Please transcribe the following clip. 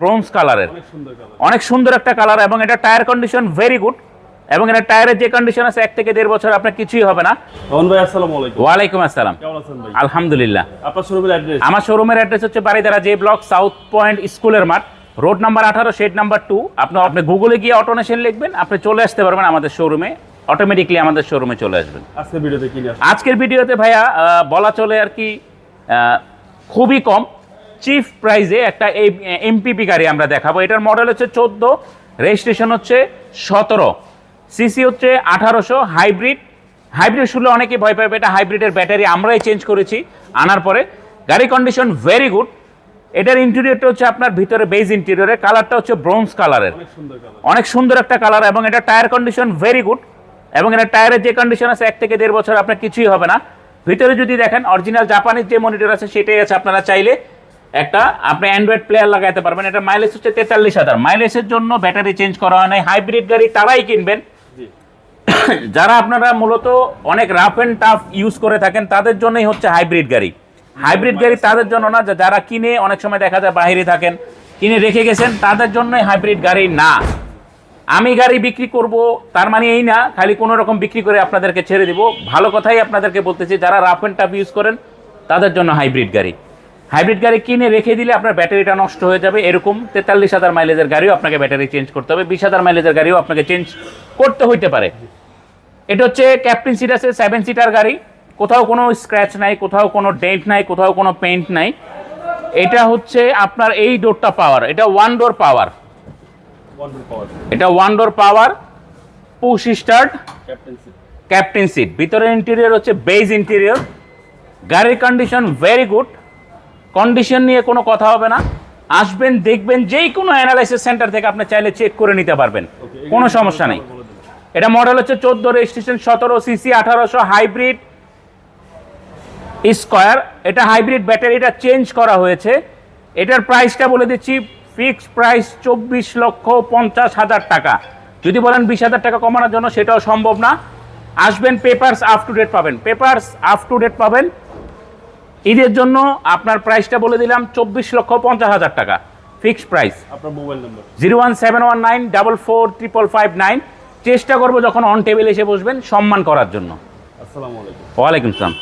Bronze কালারের। অনেক সুন্দর একটা কালার এবং এটা টায়ার কন্ডিশন ভেরি গুড এবং এটা টায়ারের যে কন্ডিশন আছে এক থেকে দেড় বছর আপনার কিছুই হবে না। রহন ভাই আসসালামু আলাইকুম। ওয়ালাইকুম আসসালাম। কেমন আছেন ভাই? আলহামদুলিল্লাহ। আপনার শোরুমের অ্যাড্রেস আমার শোরুমের অ্যাড্রেস হচ্ছে Baridhara J block South Point স্কুলের মাঠ রোড নাম্বার আঠারো শেড নাম্বার টু আপনি আপনি গুগলে গিয়ে অটোনেশন লিখবেন আপনি চলে আসতে পারবেন আমাদের শোরুমে অটোমেটিকলি আমাদের শোরুমে চলে আসবেন। আজকে ভিডিওতে কি? আজকের ভিডিওতে ভাইয়া বলা চলে আর কি খুবই কম। চিফ প্রাইজে একটা এমপিপি গাড়ি আমরা দেখাবো। এটার মডেল হচ্ছে চোদ্দ রেজিস্ট্রেশন হচ্ছে সতেরো সিসি হচ্ছে আঠারোশো হাইব্রিড হাইব্রিড শুনলে অনেকে ভয় পাবে এটা হাইব্রিডের ব্যাটারি আমরাই চেঞ্জ করেছি আনার পরে। গাড়ি কন্ডিশন ভেরি গুড এটার ইন্টেরিয়রটা হচ্ছে আপনার ভিতরে বেজ ইন্টেরিয়রের কালারটা হচ্ছে ব্রোঞ্জ কালারের অনেক সুন্দর একটা কালার এবং এটা টায়ার কন্ডিশন ভেরি গুড এবং এটা টায়ারের যে কন্ডিশন আছে এক থেকে দেড় বছর আপনার কিছুই হবে না। ভিতরে যদি দেখেন অরিজিনাল জাপানিজ যে মনিটর আছে সেটাই আছে আপনারা চাইলে। একটা আপনি অ্যান্ড্রয়েড প্লেয়ার লাগাইতে পারবেন এটা মাইলেজ হচ্ছে তেতাল্লিশ হাজার। মাইলেজের জন্য ব্যাটারি চেঞ্জ করা হয় নাই হাইব্রিড গাড়ি তারাই কিনবেন। জি। যারা আপনারা মূলত অনেক রাফ অ্যান্ড টাফ ইউজ করে থাকেন তাদের জন্যই হচ্ছে হাইব্রিড গাড়ি। হাইব্রিড গাড়ি তাদের জন্য না যারা কিনে অনেক সময় দেখা যায় বাইরে থাকেন কিনে রেখে গেছেন তাদের জন্যই হাইব্রিড গাড়ি না। আমি গাড়ি বিক্রি করব তার মানে এই না খালি কোনো রকম বিক্রি করে আপনাদেরকে ছেড়ে দিব। ভালো কথাই আপনাদেরকে বলতেছি যারা রাফ অ্যান্ড টাফ ইউজ করেন তাদের জন্য হাইব্রিড গাড়ি। হাইব্রিড গাড়ি কিনে রেখে দিলে আপনার ব্যাটারিটা নষ্ট হয়ে যাবে। এরকম তেতাল্লিশ হাজার মাইলেজের গাড়িও আপনাকে ব্যাটারি চেঞ্জ করতে হবে। বিশ হাজার মাইলেজের গাড়িও আপনাকে চেঞ্জ করতে হইতে পারে। এটা হচ্ছে ক্যাপ্টেন সিট আছে সেভেন সিটার গাড়ি। কোথাও কোনো স্ক্র্যাচ নাই কোথাও কোনো ডেন্ট নাই কোথাও কোনো পেইন্ট নাই। এটা হচ্ছে আপনার এই ডোরটা পাওয়ার এটা ওয়ান ডোর পাওয়ার এটা one door power push start captain seat ভিতরের ইন্টেরিয়র হচ্ছে বেজ ইন্টেরিয়র গাড়ির কন্ডিশন ভেরি গুড কন্ডিশন নিয়ে কোনো কথা হবে না। আসবেন দেখবেন যেই কোনো অ্যানালাইসিস সেন্টার থেকে আপনি চাইলে চেক করে নিতে পারবেন। কোনো সমস্যা নেই। এটা মডেল হচ্ছে চোদ্দ রেজিস্ট্রেশন সতেরো সিসি আঠারোশো হাইব্রিড স্কোয়ার এটা হাইব্রিড ব্যাটারিটা চেঞ্জ করা হয়েছে। এটার প্রাইসটা বলে দিচ্ছি ফিক্সড প্রাইস চব্বিশ লক্ষ পঞ্চাশ হাজার টাকা। যদি বলেন বিশ হাজার টাকা কমানোর জন্য সেটাও সম্ভব না। আসবেন পেপারস আপ টু ডেট পাবেন। পেপারস আপ টু ডেট পাবেন। ঈদের জন্য আপনার প্রাইসটা বলে দিলাম চব্বিশ লক্ষ পঞ্চাশ হাজার টাকা। ফিক্সড প্রাইস আপনার mobile number zero one seven one nine double four triple five nine. চেষ্টা করব যখন অন টেবিল এসে বসবেন সম্মান করার জন্য। আসসালামু আলাইকুম। ওয়ালাইকুম আসসালাম